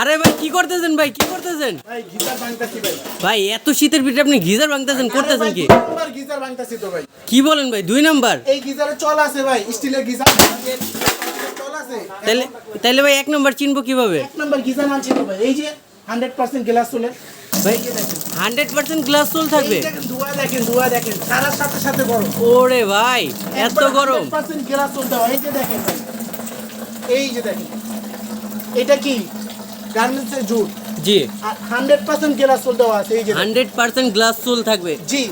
আরে ভাই কি করতেছেন ভাই? কি করতেছেন? ভাই গিজার ভাঙতাছি ভাই। ভাই এত শীতের ভিতরে আপনি গিজার ভাঙতেছেন করতেছেন কি? গিজার ভাঙতাছি তো ভাই। কি বলেন ভাই দুই নাম্বার? এই গিজারে চল আছে ভাই স্টিলের গিজার চল আছে। তাহলে তাহলে ভাই এক নাম্বার চিনবো কীভাবে? এক নম্বর গিজার তো ভাই এই যে হান্ড্রেড পার্সেন্ট গ্লাস চলে। ভাই হান্ড্রেড পার্সেন্ট গ্লাস সোল থাকবে? এই ধোয়া দেখেন ধোয়া দেখেন সারার সাথে সাথে গরম। ওরে ভাই এত গরম। পার্সেন্ট গ্লাস চলতে হয় এই যে দেখেন এই যে দেখেন। এটা কি? গার্মেন্টসের জুট। জি। হান্ড্রেড পার্সেন্ট গ্লাস দেওয়া আছে এই যে। হান্ড্রেড পার্সেন্ট গ্লাস সোল থাকবে। জি।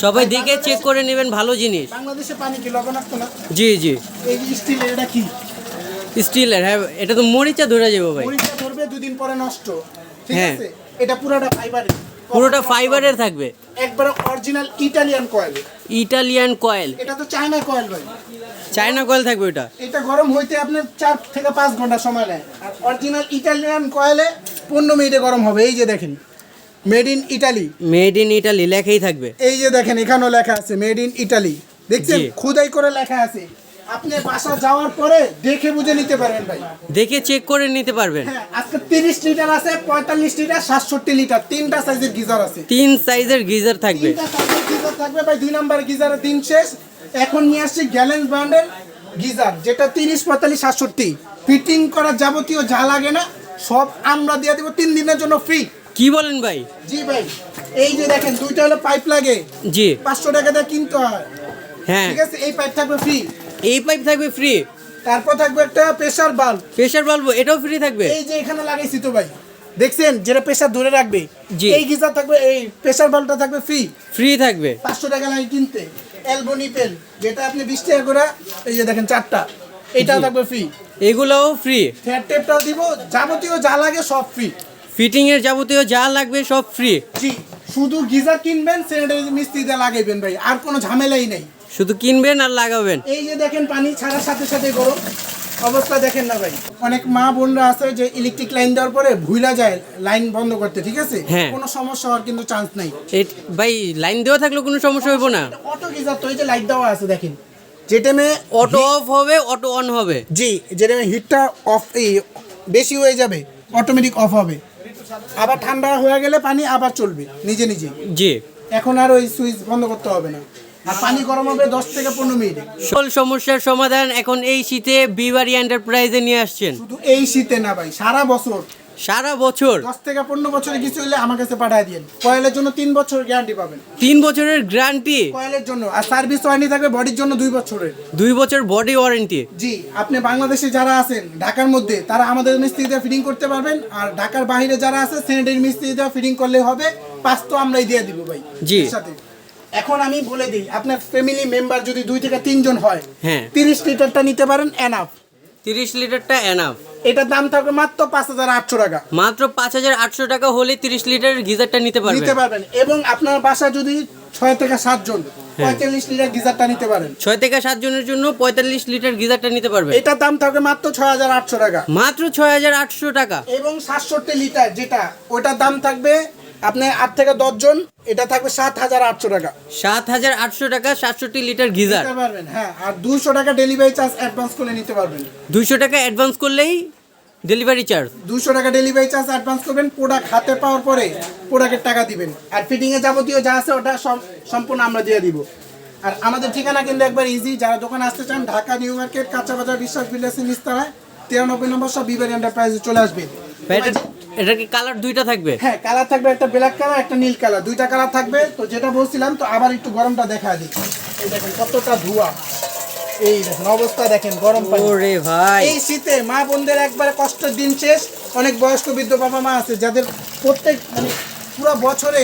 সবাই দেখে চেক করে নেবেন ভালো জিনিস। বাংলাদেশে পানি কি লবণাক্ত না? জি জি। এই স্টিল এটা কি? স্টিলের হ্যাঁ এটা তো মরিচা ধরে যাবে ভাই। মরিচা ধরবে দুদিন পরে নষ্ট। ঠিক হ্যাঁ। আছে? এটা পুরোটা ফাইবারের পুরোটা ফাইবারের থাকবে। একবারে original Italian coil Italian coil এটা তো চায়না কয়েল ভাই। চায়না কয়েল থাকবে ওটা এটা গরম হইতে আপনার চার থেকে পাঁচ ঘণ্টা সময় নেয়। আর অরিজিনাল ইটালিয়ান কয়েলে পনেরো মিনিটে গরম হবে। এই যে দেখেন made in Italy made in Italy লেখাই থাকবে। এই যে দেখেন এখানেও লেখা আছে মেড ইন ইটালি দেখছেন। খুদাই করে লেখা আছে। আপনি বাসা যাওয়ার পরে দেখে বুঝে নিতে পারেন ভাই। দেখে চেক করে নিতে পারবেন। হ্যাঁ আজকে তিরিশ লিটার আছে পঁয়তাল্লিশ লিটার সাতষট্টি লিটার তিনটা সাইজের গিজার আছে। তিন সাইজের গিজার থাকবে। তিনটা সাইজের গিজার থাকবে ভাই দুই নাম্বার গিজারের দিন শেষ। এখন নিয়ে আসছি গ্যালেন্স ব্র্যান্ডের গিজার যেটা তিরিশ পঁয়তাল্লিশ সাতষট্টি। ফিটিং করা যাবতীয় যা লাগে না সব আমরা দিয়ে দেবো তিন দিনের জন্য ফ্রি কি বলেন ভাই? জি ভাই এই যে দেখেন দুইটা হলো পাইপ লাগে। জি। পাঁচশো টাকা দিয়ে কিনতে হয়। হ্যাঁ। ঠিক আছে এই পাইপ থাকবে ফ্রি এই পাইপ থাকবে ফ্রি তারপর থাকবে একটা প্রেসার বাল্ব প্রেশার বাল্ব এটাও ফ্রি থাকবে? এই যে এখানে লাগাইছি তো ভাই। দেখছেন যেটা প্রেসার ধরে রাখবে। এই গিজার থাকবে এই প্রেসার বাল্বটা থাকবে ফ্রি ফ্রি থাকবে। পাঁচশো টাকা লাগে কিনতে। এলবোনি পেন যেটা আপনি বিশ টাকা করে এই যে দেখেন চারটা এটাও থাকবে ফ্রি এগুলোও ফ্রি ফেয়ার টেপটাও দিব যাবতীয় যা লাগে সব ফ্রি ফিটিং এর যাবতীয় যা লাগবে সব ফ্রি জি শুধু গিজার কিনবেন স্যানিটাইজ মিস্ত্রিতে লাগাইবেন ভাই আর কোনো ঝামেলাই নেই। শুধু কিনবেন আর লাগাবেন। এই যে দেখেন পানি ছাড়ার সাথে সাথে গরম। অবস্থা দেখেন না ভাই। অনেক মা বোনরা আছে যে ইলেকট্রিক লাইন দেওয়ার পরে ভুলা যায় লাইন বন্ধ করতে ঠিক আছে? হ্যাঁ। কোনো সমস্যা হওয়ার কিন্তু চান্স নাই। ভাই লাইন দেওয়া থাকলে কোনো সমস্যা হইব না। অটো গিজার তো এই যে লাইট দেওয়া আছে দেখেন। যেটা মে অটো অফ হবে অটো অন হবে। জি যেটা হিটটা অফ এই বেশি হয়ে যাবে অটোমেটিক অফ হবে। আবার ঠান্ডা হয়ে গেলে পানি আবার চলবে নিজে নিজে। জি। এখন আর ওই সুইচ বন্ধ করতে হবে না। আর পানি গরম হবে দশ থেকে পনেরো মিনিটে। সকল সমস্যার সমাধান এখন এই শীতে বিবারি এন্টারপ্রাইজে নিয়ে আসছেন। শুধু এই শীতে না ভাই সারা বছর। সারা বছর? দশ থেকে পনেরো বছরে কিছু হলে আমার কাছে পাঠিয়ে দিন কয়েলের জন্য তিন বছর গ্যারান্টি পাবেন। তিন বছরের গ্যারান্টি কয়েলের জন্য। আর সার্ভিস ওয়ারেন্টি থাকবে বডির জন্য দুই বছরের। দুই বছর বডি ওয়ারেন্টি জি আপনি বাংলাদেশে যারা আছেন ঢাকার মধ্যে তারা আমাদের মিস্ত্রিতে ফিটিং করতে পারবেন। আর ঢাকার বাইরে যারা আছে স্যানিটারি মিস্ত্রিতে ফিটিং করলে হবে। পাঁচ তো আমরাই দিয়ে দিব ভাই জি। সাথে এখন আমি বলে দিই আপনার ফ্যামিলি মেম্বার যদি দুই থেকে তিনজন হয় হ্যাঁ। তিরিশ লিটারটা নিতে পারেন এনাফ তিরিশ লিটারটা এনাফ এটার দাম থাকবে মাত্র পাঁচ হাজার আটশো টাকা। মাত্র পাঁচ হাজার আটশো টাকা হলে তিরিশ লিটারের গিজারটা নিতে পারবেন। নিতে পারবেন। এবং আপনার বাসা যদি ছয় থেকে সাতজন পঁয়তাল্লিশ লিটার গিজারটা নিতে পারেন। ছয় থেকে সাত জনের জন্য পঁয়তাল্লিশ লিটার গিজারটা নিতে পারবেন। এটার দাম থাকবে মাত্র ছয় হাজার আটশো টাকা। মাত্র ছয় হাজার আটশো টাকা। এবং সাতষট্টি লিটার যেটা ওটার দাম থাকবে আপনি আট থেকে দশজন এটা থাকবে সাত হাজার আটশো টাকা। সাত হাজার আটশো টাকা সাতষট্টি লিটার গিজার। পারবেন হ্যাঁ আর দুশো টাকা ডেলিভারি চার্জ অ্যাডভান্স করে নিতে পারবেন। দুইশো টাকা অ্যাডভান্স করলেই ডেলিভারি চার্জ দুশো টাকা ডেলিভারি চার্জ অ্যাডভান্স করবেন প্রোডাক্ট হাতে পাওয়ার পরে প্রোডাক্টের টাকা দিবেন। আর ফিটিংয়ে যাবতীয় যা আছে ওটা সম- সম্পূর্ণ আমরা দিয়ে দিব। আর আমাদের ঠিকানা কিন্তু একবার ইজি যারা দোকানে আসতে চান ঢাকা নিউ মার্কেট কাঁচা বাজার বিশ্বাস বিল্ডার্সের নিস্তারায় তিরানব্বই নম্বর সব বিবারি এন্টারপ্রাইজে চলে আসবে। এটা কি কালার দুইটা থাকবে? হ্যাঁ কালার থাকবে একটা ব্ল্যাক কালার একটা নীল কালার। দুইটা কালার থাকবে। তো যেটা বলছিলাম তো আবার একটু গরমটা দেখা দিই। এই দেখেন কতটা ধোঁয়া। এই দেখেন অবস্থা দেখেন গরম পানি। ওরে ভাই। এই শীতে মা বোনদের একবারে কষ্টের দিন শেষ। অনেক বয়স্ক বৃদ্ধ বাবা মা আছে যাদের প্রত্যেক মানে পুরো বছরে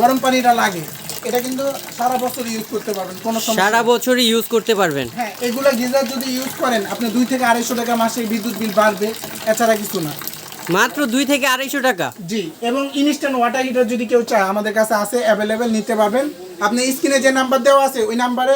গরম পানিটা লাগে। এটা কিন্তু সারা বছর ইউজ করতে পারবেন কোনো সমস্যা সারা। বছরই ইউজ করতে পারবেন। হ্যাঁ এগুলো গিজার যদি ইউজ করেন আপনি দুই থেকে আড়াইশো টাকা মাসে বিদ্যুৎ বিল বাড়বে এছাড়া কিছু না। মাত্র দুই থেকে আড়াইশো টাকা। জি এবং ইনস্ট্যান্ট ওয়াটার হিটার যদি কেউ চায় আমাদের কাছে আছে অ্যাভেলেবেল নিতে পারবেন। আপনি স্ক্রিনে যে নাম্বার দেওয়া আছে ওই নাম্বারে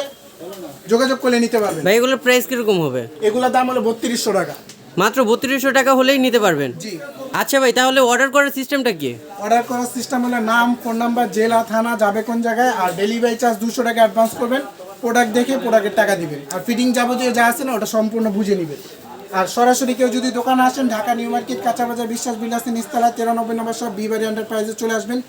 যোগাযোগ করলে নিতে পারবেন। ভাই এগুলোর প্রাইস কীরকম হবে? এগুলোর দাম হলো বত্রিশশো টাকা। মাত্র বত্রিশশো টাকা হলেই নিতে পারবেন? জি। আচ্ছা ভাই তাহলে অর্ডার করার সিস্টেমটা কি? অর্ডার করার সিস্টেম হলো নাম ফোন নাম্বার জেলা থানা যাবে কোন জায়গায় আর ডেলিভারি চার্জ দুশো টাকা অ্যাডভান্স করবেন। প্রোডাক্ট দেখে প্রোডাক্টের টাকা দিবেন। আর ফিটিং যাবতীয় যা আছে না ওটা সম্পূর্ণ বুঝে নেবেন। আর সরাসরি কেউ যদি দোকানে আসেন ঢাকা নিউ মার্কেট কাঁচা বাজার বিশ্বাস বিলাসী নিস্তালা তিরানব্বই নম্বর সব বিবারি এন্টারপ্রাইজে চলে আসবেন।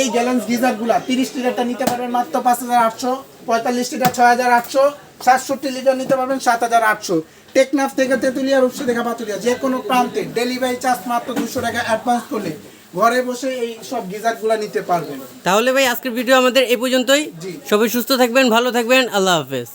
এই গ্যালেন্স গিজারগুলা তিরিশ লিটারটা নিতে পারবেন মাত্র পাঁচ হাজার আটশো পঁয়তাল্লিশ লিটার ছয় হাজার আটশো সাতষট্টি লিটার নিতে পারবেন সাত হাজার আটশো। টেকনাফ থেকে তেঁতুলিয়া রূপসী দেখা পাতুলিয়া যে কোনো প্রান্তে ডেলিভারি চার্জ মাত্র দুশো টাকা অ্যাডভান্স করলে ঘরে বসে এই সব গিজারগুলা নিতে পারবেন। তাহলে ভাই আজকের ভিডিও আমাদের এই পর্যন্তই। সবাই সুস্থ থাকবেন ভালো থাকবেন আল্লাহ হাফেজ।